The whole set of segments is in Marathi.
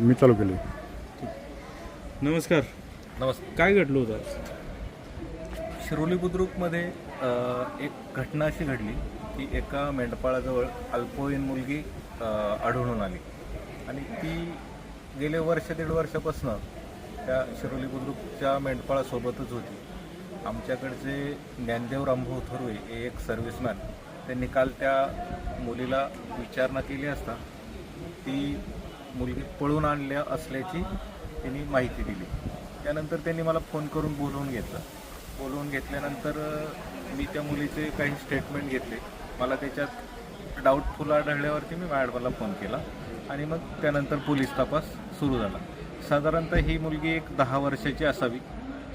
मी चालू केले नमस्कार. नमस्कार. काय घडलं होतं आज? शिरोली बुद्रुकमध्ये अ, एक घटना अशी घडली की एका मेंढपाळाजवळ अल्पवयीन मुलगी अ, आढळून आली. आणि ती गेले वर्ष दीड वर्षापासून त्या शिरोली बुद्रुकच्या मेंढपाळासोबतच होती. आमच्याकडचे ज्ञानदेव रामभाऊ थोरवे हे एक सर्व्हिसमॅन त्यांनी काल त्या मुलीला विचारणा केली असता ती मुलगी पळून आणल्या असल्याची त्यांनी माहिती दिली. त्यानंतर त्यांनी मला फोन करून बोलवून घेतलं. बोलवून घेतल्यानंतर मी त्या मुलीचे काही स्टेटमेंट घेतले. मला त्याच्यात डाऊटफुल आढळल्यावरती मी मॅडमला फोन केला आणि मग त्यानंतर पोलीस तपास सुरू झाला. साधारणतः ही मुलगी एक दहा वर्षाची असावी.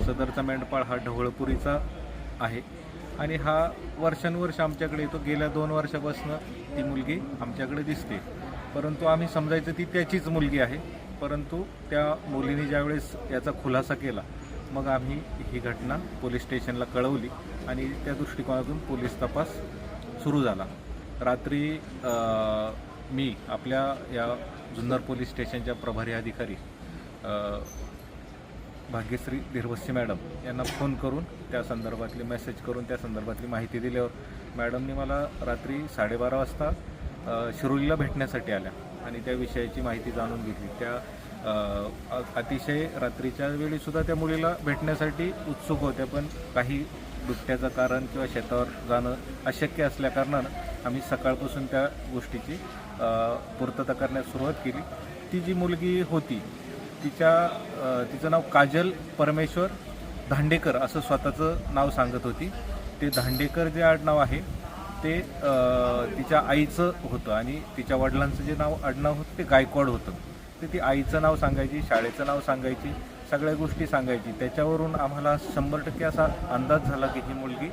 सदरचा मेंढपाळ हा ढवळपुरीचा आहे आणि हा वर्षानुवर्ष आमच्याकडे येतो. गेल्या दोन वर्षापासून ती मुलगी आमच्याकडे दिसते. परंतु आम्ही समजायचं ती त्याचीच मुलगी आहे. परंतु त्या मुलीने ज्यावेळेस याचा खुलासा केला मग आम्ही ही घटना पोलीस स्टेशनला कळवली आणि त्या दृष्टिकोनातून पोलीस तपास सुरू झाला. रात्री मी आपल्या या जुन्नर पोलीस स्टेशनच्या प्रभारी अधिकारी भाग्यश्री धीरवस्सी मॅडम यांना फोन करून त्या संदर्भातली मेसेज करून त्या संदर्भातली माहिती दिल्यावर मॅडमनी मला रात्री साडेबारा वाजता शिरोलीला भेटण्यासाठी आल्या आणि त्या विषयाची माहिती जाणून घेतली. त्या अतिशय रात्रीच्या वेळीसुद्धा त्या मुलीला भेटण्यासाठी उत्सुक होत्या पण काही दुपट्याचं कारण किंवा शेतावर जाणं अशक्य असल्याकारणानं आम्ही सकाळपासून त्या गोष्टीची पूर्तता करण्यास सुरुवात केली. ती जी मुलगी होती तिच्या तिचं नाव काजल परमेश्वर धांडेकर असं स्वतःचं नाव सांगत होती. ते धांडेकर जे आडनाव आहे ते तिच्या आईचं होतं आणि तिच्या वडिलांचं जे नाव आडनाव होतं ते गायकवाड होतं. ते ती आईचं नाव सांगायची शाळेचं नाव सांगायची सगळ्या गोष्टी सांगायची. त्याच्यावरून आम्हाला शंभर टक्के असा अंदाज झाला की ही मुलगी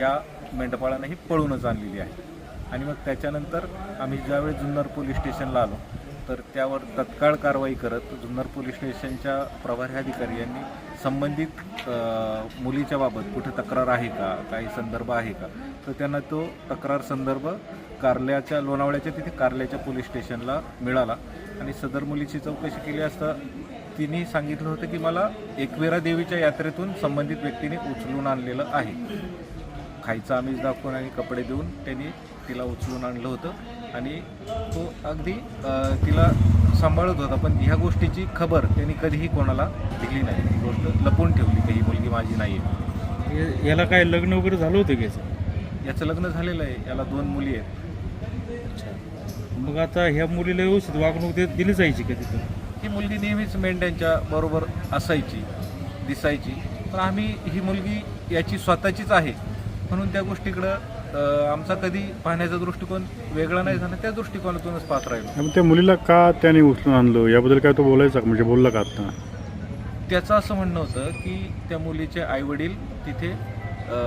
या मेंढपाळानं ही पळूनच आणलेली आहे. आणि मग त्याच्यानंतर आम्ही ज्यावेळी जुन्नर पोलीस स्टेशनला आलो तर त्यावर तत्काळ कारवाई करत जुन्नर पोलीस स्टेशनच्या प्रभारी अधिकारी यांनी संबंधित मुलीच्या बाबत कुठे तक्रार आहे का काही संदर्भ आहे का? तर त्यांना तो तक्रार संदर्भ कारल्याच्या लोणावळ्याच्या तिथे कारल्याच्या पोलीस स्टेशनला मिळाला. आणि सदर मुलीची चौकशी केली असता तिने सांगितलं होतं की मला एकवेरा देवीच्या यात्रेतून संबंधित व्यक्तीने उचलून आणलेलं आहे. खायचा आम्हीच दाखवून आणि कपडे देऊन त्यांनी तिला उचलून आणलं होतं. आणि तो अगदी तिला सांभाळत होता. पण ह्या गोष्टीची खबर त्यांनी कधीही कोणाला दिली नाही. ही गोष्ट लपून ठेवली की ही मुलगी माझी नाही आहे याला काय लग्न वगैरे झालं होतं की याचं? याचं लग्न झालेलं आहे. याला दोन मुली आहेत. मग आता ह्या मुलीला व्यवस्थित वागणूक देत दिली जायची का तिथं? ही मुलगी नेहमीच मेंढ्यांच्या बरोबर असायची दिसायची. पण आम्ही ही मुलगी याची स्वतःचीच आहे. म्हणून त्या गोष्टीकडं आमचा कधी पाहण्याचा दृष्टिकोन वेगळा नाही झाला त्या दृष्टिकोनातूनच पाहत राहिलो. मग त्या मुलीला का त्याने उचलून आणलं? याबद्दल काय तो बोलायचा का? म्हणजे बोलला का आता त्याचं असं म्हणणं होतं की त्या मुलीचे आईवडील तिथे अ,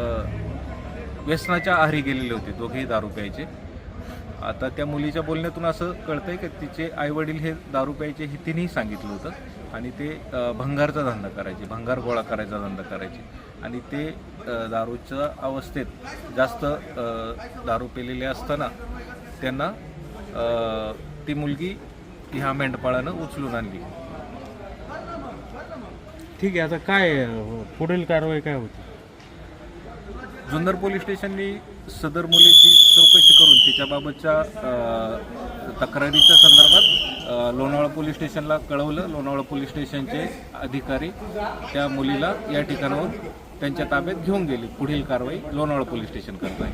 व्यसनाच्या आहारी गेलेले होते दोघेही दारू प्यायचे. आता त्या मुलीच्या बोलण्यातून असं कळतंय की तिचे आईवडील हे दारू प्यायचे हे तिनेही सांगितलं होतं. आणि ते भंगारचा धंदा करायचे भंगार गोळा करायचा धंदा करायचे. आणि ते दारूच्या अवस्थेत जास्त दारू पेलेले असताना त्यांना ती मुलगी ह्या मेंढपाळानं उचलून आणली. ठीक आहे आता काय पुढील कारवाई काय होती? जुन्नर पोलीस स्टेशननी सदर मुलीची चौकशी करून तिच्याबाबतच्या तक्रारीच्या संदर्भात लोणावळा पोलीस स्टेशनला कळवलं. लोणावळा पोलीस स्टेशनचे अधिकारी त्या मुलीला या ठिकाणाहून त्यांच्या ताब्यात घेऊन गेले. पुढील कारवाई लोणावळा पोलीस स्टेशन करत आहे.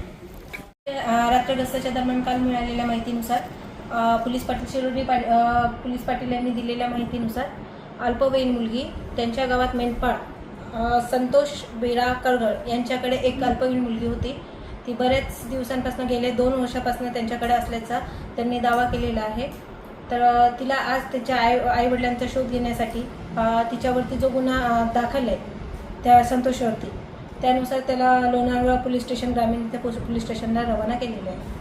रात्रग्रस्ताच्या दरम्यान काल मिळालेल्या माहितीनुसार पोलीस पाटील शिरोडी पा पोलीस पाटील यांनी दिलेल्या माहितीनुसार अल्पवयीन मुलगी त्यांच्या गावात मेंढपाळ संतोष बिरा कळगड यांच्याकडे एक अल्पवयीन मुलगी होती. ती बऱ्याच दिवसांपासून गेले दोन वर्षापासून त्यांच्याकडे असल्याचा त्यांनी दावा केलेला आहे. तर तिला आज त्याच्या आई आईवडिलांचा शोध घेण्यासाठी तिच्यावरती जो गुन्हा दाखल आहे त्या संतोषवरती त्यानुसार त्याला लोणावळा पोलीस स्टेशन ग्रामीण पोलीस स्टेशनला रवाना केलेलं आहे.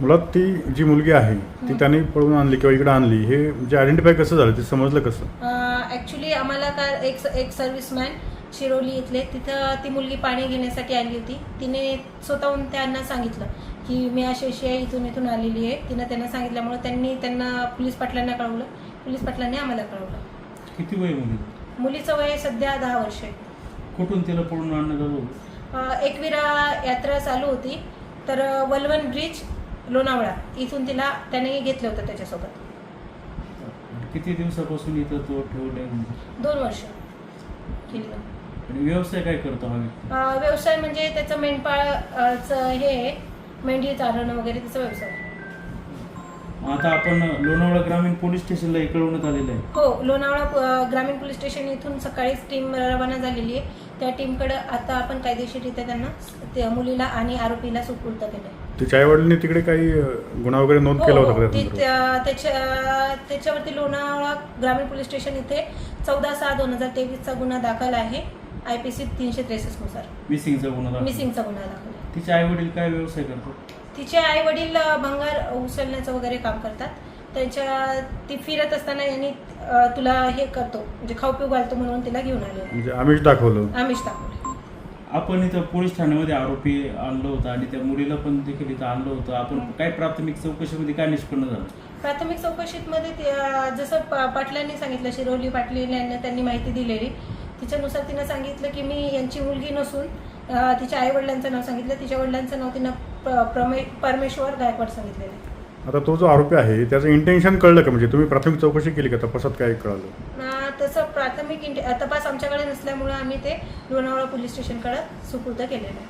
मुळात ती जी मुलगी आहे ती त्याने पळून आणली किंवा इकडे आणली हे म्हणजे आयडेंटिफाय कसं झालं ते समजलं कसं? ॲक्च्युली आम्हाला का एक एक सर्व्हिसमॅन शिरोली इथले तिथं ती मुलगी पाणी घेण्यासाठी आली होती. तिने स्वतःहून त्यांना सांगितलं की मी अशी अशी आहे इथून इथून आलेली आहे. तिनं त्यांना सांगितल्यामुळे त्यांनी त्यांना पोलीस पाटलांना कळवलं. पोलीस पाटलांनी आम्हाला कळवलं. किती वय मुली मुलीचं? वय सध्या दहा वर्ष आहे. कुठून तिला पळून आणण्यात एकविरा यात्रा चालू होती. तर वलवन ब्रिज लोणावळा इथून तिला त्याने घेतलं होतं त्याच्यासोबत. किती दिवसापासून इथं तो ठेवलाय? दोन वर्ष. केलं. आणि व्यवसाय काय करतो हा व्यक्ती? अ, व्यवसाय म्हणजे त्याचं मेंढपाळचं हे आहे, मेंढी चारणं वगैरे त्याचा व्यवसाय. आता आपण लोणावळा ग्रामीण पोलीस स्टेशनला हे कळवण्यात आलेलं आहे हो लोणावळा अ, ग्रामीण पोलीस स्टेशन इथून सकाळीच टीम रवाना झालेली आहे त्या टीमकडे आता आपण कायदेशीररित्या त्यांना त्या मुलीला आणि आरोपीला सुपूर्द केलं तिच्या आईवडिलांनी तिकडे काही अ, गुन्हा वगैरे नोंद केला होता का त्या ती संदर्भात? त्या- त्याच्या त्याच्यावरती लोणावळा ग्रामीण पोलीस स्टेशन इथे चौदा सहा दोन हजार तेवीसचा गुन्हा दाखल आहे आय पी सी तीनशे त्रेसष्टनुसार मिसिंगचा गुन्हा दाखल. मिसिंगचा गुन्हा दाखल. आहे तिचे आई वडील काय व्यवसाय करतात? तिचे आई वडील भंगार उचलण्याचं वगैरे काम करतात. त्यांच्या ती फिरत असताना यांनी अ, तुला हे करतो म्हणजे खाऊ पिऊ घालतो म्हणून तिला घेऊन आले म्हणजे आमिष दाखवलं. आमिष दाखवले. आपण इथं पोलीस ठाण्यामध्ये आरोपी आणलं होतं आणि त्या मुलीला पण देखील इथं आणलं होतं. आपण काय प्राथमिक चौकशीमध्ये काय निष्पन्न झालं? प्राथमिक चौकशीमध्ये ते, अ, जसं पा पाटलांनी सांगितलं शिरोली पाटील यांना त्यांनी माहिती दिलेली. तिच्यानुसार तिनं सांगितलं की मी यांची मुलगी नसून तिच्या आई वडिलांचं नाव सांगितलं. तिच्या वडिलांचं नाव तिनं परमेश्वर गायकवाड सांगितलेलं आहे. आता तो जो आरोपी आहे त्याचं इंटेन्शन कळलं का? म्हणजे तुम्ही प्राथमिक चौकशी केली का? तपासात काय कळालं? तसं प्राथमिक तपास आमच्याकडे नसल्यामुळं आम्ही ते लोणावळा पोलीस स्टेशनकडे सुपूर्द केलेलं आहे.